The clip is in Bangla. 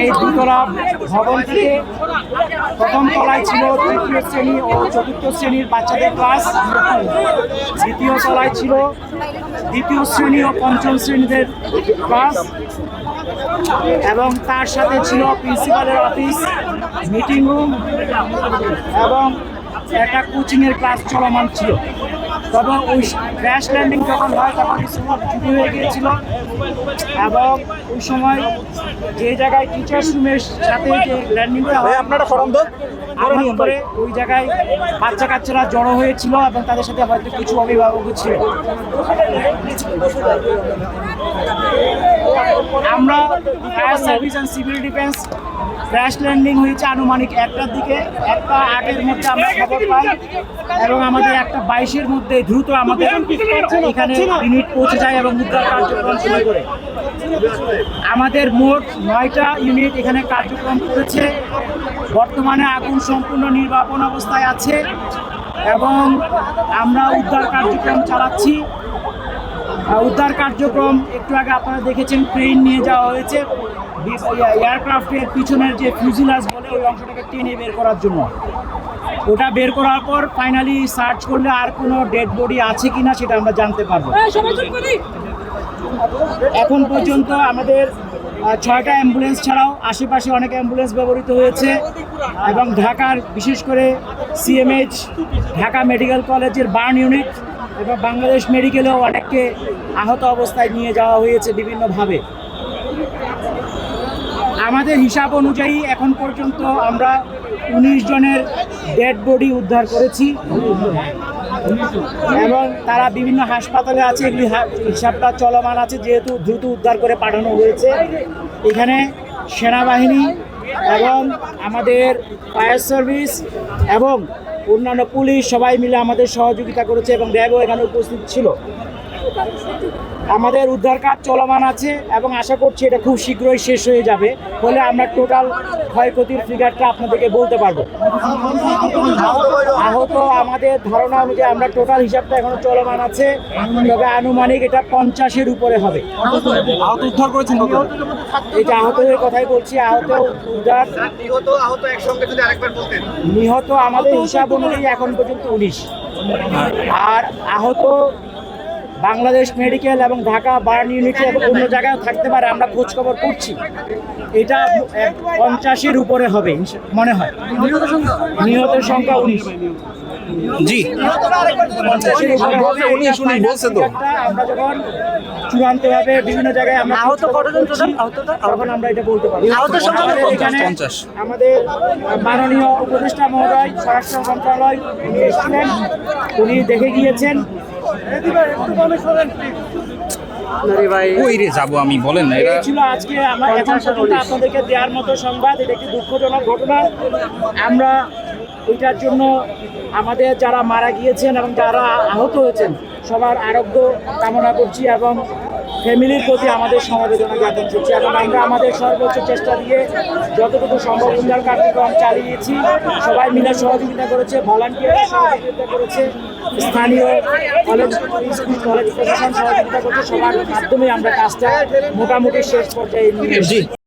এই দুতলা ভবন থেকে প্রথম তলায় ছিল তৃতীয় শ্রেণি ও চতুর্থ শ্রেণির বাচ্চাদের ক্লাস। দ্বিতীয় তলায় ছিল দ্বিতীয় শ্রেণি ও পঞ্চম শ্রেণীদের ক্লাস এবং তার সাথে ছিল প্রিন্সিপালের অফিস, মিটিং রুম এবং একটা কোচিংয়ের ক্লাস চলমান ছিল। তবে ওই ক্র্যাশ ল্যান্ডিং যখন হয় তখন স্কুল ছুটি হয়ে গিয়েছিল। এবং ওই সময় যে জায়গায় টিচার্স রুমের সাথে যে ল্যান্ডিংটা হয় আপনারা তো আঘাত করে ওই জায়গায় বাচ্চা কাচ্চারা জড়ো হয়েছিল এবং তাদের সাথে হয়তো কিছু অভিভাবক ছিল। আমরা fire service and civil defence crash landing হয়েছে আনুমানিক একটার দিকে একটা আটের মধ্যে আমরা খবর পাই এবং আমাদের একটা বাইশের মধ্যে দ্রুত আমাদের এখানে ইউনিট পৌঁছে যায় এবং উদ্ধার কার্যক্রম শুরু করে। আমাদের মোট নয়টা ইউনিট এখানে কার্যক্রম করেছে। বর্তমানে আগুন সম্পূর্ণ নির্বাপন অবস্থায় আছে এবং আমরা উদ্ধার কার্যক্রম চালাচ্ছি। উদ্ধার কার্যক্রম একটু আগে আপনারা দেখেছেন ট্রেন নিয়ে যাওয়া হয়েছে। এয়ারক্রাফটের পিছনের যে ফিউজিলাস বলে ওই অংশটাকে টেনে বের করার জন্য। ওটা বের করার পর ফাইনালি সার্চ করলে আর কোনো ডেড বডি আছে কিনা সেটা আমরা জানতে পারব। এখন পর্যন্ত আমাদের ছয়টা অ্যাম্বুলেন্স ছাড়াও আশেপাশে অনেক অ্যাম্বুলেন্স ব্যবহৃত হয়েছে এবং ঢাকার বিশেষ করে সিএমএইচ ঢাকা মেডিকেল কলেজের বার্ন ইউনিট এবং বাংলাদেশ মেডিকেলেও অনেককে আহত অবস্থায় নিয়ে যাওয়া হয়েছে বিভিন্নভাবে। আমাদের হিসাব অনুযায়ী এখন পর্যন্ত আমরা উনিশ জনের ডেড বডি উদ্ধার করেছি। এবং তারা বিভিন্ন হাসপাতালে আছে, এগুলি হিসাবটা চলমান আছে, যেহেতু দ্রুত উদ্ধার করে পাঠানো হয়েছে। এখানে সেনাবাহিনী এবং আমাদের ফায়ার সার্ভিস এবং অন্যান্য পুলিশ সবাই মিলে আমাদের সহযোগিতা করেছে এবং র্যাবও এখানে উপস্থিত ছিল। আমাদের উদ্ধার কাজ চলমান আছে এবং আশা করছি এটা খুব শীঘ্রই শেষ হয়ে যাবে। ফলে আমরা টোটাল ক্ষয়ক্ষতির ফিগারটা আপনাদেরকে বলতে পারব। আহত আমাদের ধারণা অনুযায়ী আমরা টোটাল হিসাবটা এখনও চলমান আছে। তবে আনুমানিক এটা পঞ্চাশের উপরে হবে। আহত উদ্ধার করেছেন এটা আহতদের কথাই বলছি আহত উদ্ধার। নিহত আহত একসঙ্গে যদি আরেকবার বলতেন। নিহত আমাদের হিসাব অনুযায়ী এখন পর্যন্ত উনিশ। আর আহত বাংলাদেশ মেডিকেল এবং ঢাকা বার্ন ইউনিটে অন্য জায়গায় থাকতে পারে, আমরা খোঁজখবর করছি। এটা পঞ্চাশের উপরে হবে মনে হয়। নিহতের সংখ্যা উনিশ। জি। উপরে হবে বলছে এটা তো। আমরা যখন চূড়ান্তভাবে বিভিন্ন জায়গায় আমরা আহত কতজন তখন আমরা এটা বলতে পারব। আহত সংখ্যা পঞ্চাশ, এখানে পঞ্চাশ। আমাদের মাননীয় উপদেষ্টা মহোদয় স্বরাষ্ট্র মন্ত্রণালয় উনি এসেছিলেন উনি দেখে গিয়েছেন। যাব আমি বলেন না এরা ছিল আজকে আমরা এখন আপনাদেরকে দেওয়ার মতো সংবাদ এটা একটি দুঃখজনক ঘটনা। আমরা এটার জন্য আমাদের যারা মারা গিয়েছেন এবং যারা আহত হয়েছেন, সবার আরোগ্য কামনা করছি এবং ফ্যামিলির প্রতি আমাদের সমবেদনা জ্ঞাপন করছি। এবং আমরা আমাদের সর্বোচ্চ চেষ্টা দিয়ে যতটুকু সম্ভব উদ্ধার কার্যক্রম চালিয়েছি। সবাই মিলে সহযোগিতা করেছে, ভলান্টিয়ার সহযোগিতা করেছে, স্থানীয় কলেজ স্কুল কলেজ প্রশাসন সহযোগিতা করছে। সবার মাধ্যমে আমরা কাজটা মোটামুটি শেষ পর্যায়ে নিয়ে